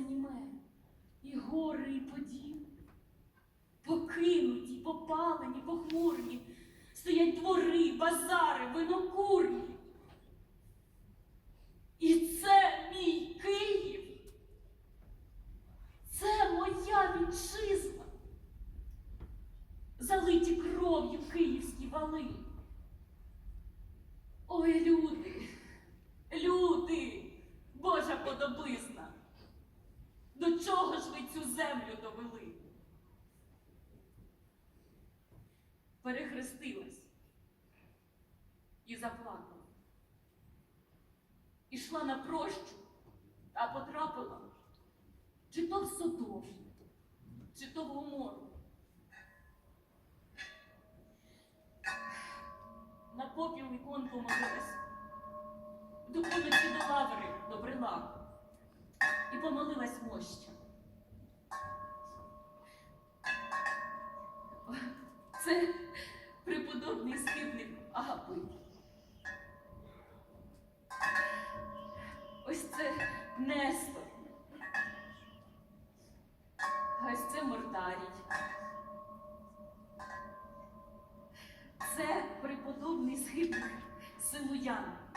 німе, і гори, і поділ. Покинуті, попалені, похмурні, стоять двори, базари, винокурні. І це мій Київ. Це моя вітчизна. Залиті кров'ю київські вали. Ой, люди, люди, Божа подобизна. До чого ж ви цю землю довели? Перехрестилась і заплакала. Ішла на прощу, а потрапила чи то в Содом, чи то в Гомору. На попіл ікон помолилась, до до лаври добрила помолилась моща. Це преподобний схибник Агапит. Ось це Нестор. Ось це Мортарій. Це преподобний схибник Силуян.